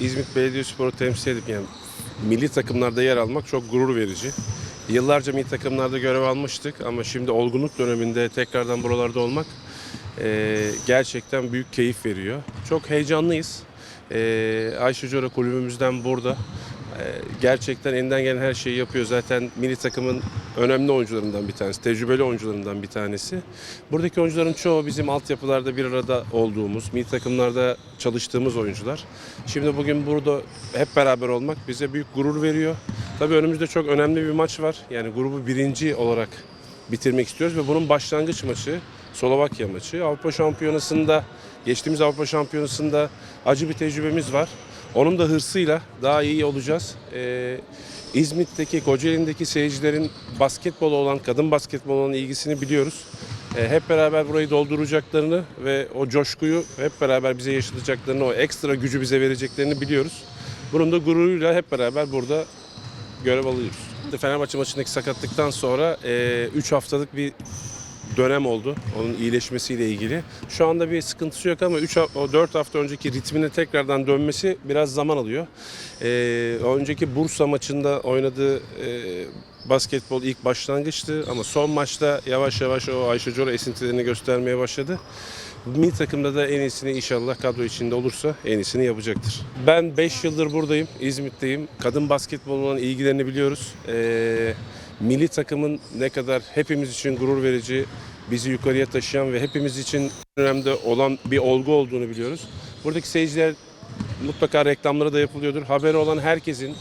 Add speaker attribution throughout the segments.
Speaker 1: İzmit Belediyespor'u temsil edip yani milli takımlarda yer almak çok gurur verici. Yıllarca milli takımlarda görev almıştık ama şimdi olgunluk döneminde tekrardan buralarda olmak eee, gerçekten büyük keyif veriyor. Çok heyecanlıyız. Eee Ayşe Cora kulübümüzden burada. Eee, gerçekten elinden gelen her şeyi yapıyor. Zaten milli takımın önemli oyuncularından bir tanesi, tecrübeli oyuncularından bir tanesi. Buradaki oyuncuların çoğu bizim altyapılarda bir arada olduğumuz, milli takımlarda çalıştığımız oyuncular. Şimdi bugün burada hep beraber olmak bize büyük gurur veriyor. Tabii önümüzde çok önemli bir maç var. Yani grubu birinci olarak bitirmek istiyoruz ve bunun başlangıç maçı Slovakya maçı. Avrupa Şampiyonası'nda, geçtiğimiz Avrupa Şampiyonası'nda acı bir tecrübemiz var. Onun da hırsıyla daha iyi olacağız. Ee, İzmit'teki, Kocaeli'ndeki seyircilerin basketbol olan, kadın basketbol olan ilgisini biliyoruz. Ee, hep beraber burayı dolduracaklarını ve o coşkuyu hep beraber bize yaşatacaklarını, o ekstra gücü bize vereceklerini biliyoruz. Bunun da gururuyla hep beraber burada görev alıyoruz. Fenerbahçe maçındaki sakatlıktan sonra 3 haftalık bir dönem oldu onun iyileşmesiyle ilgili. Şu anda bir sıkıntısı yok ama 3 o 4 hafta önceki ritmine tekrardan dönmesi biraz zaman alıyor. Ee, önceki Bursa maçında oynadığı e, basketbol ilk başlangıçtı ama son maçta yavaş yavaş o Ayşe Cora esintilerini göstermeye başladı. Milli takımda da en iyisini inşallah kadro içinde olursa en iyisini yapacaktır. Ben 5 yıldır buradayım, İzmit'teyim. Kadın basketbol olan ilgilerini biliyoruz. Ee, milli takımın ne kadar hepimiz için gurur verici, bizi yukarıya taşıyan ve hepimiz için önemli olan bir olgu olduğunu biliyoruz. Buradaki seyirciler mutlaka reklamları da yapılıyordur. Haberi olan herkesin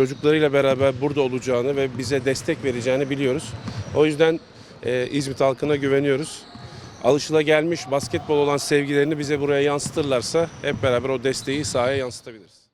Speaker 1: çocuklarıyla beraber burada olacağını ve bize destek vereceğini biliyoruz. O yüzden e, İzmit halkına güveniyoruz. Alışılagelmiş basketbol olan sevgilerini bize buraya yansıtırlarsa hep beraber o desteği sahaya yansıtabiliriz.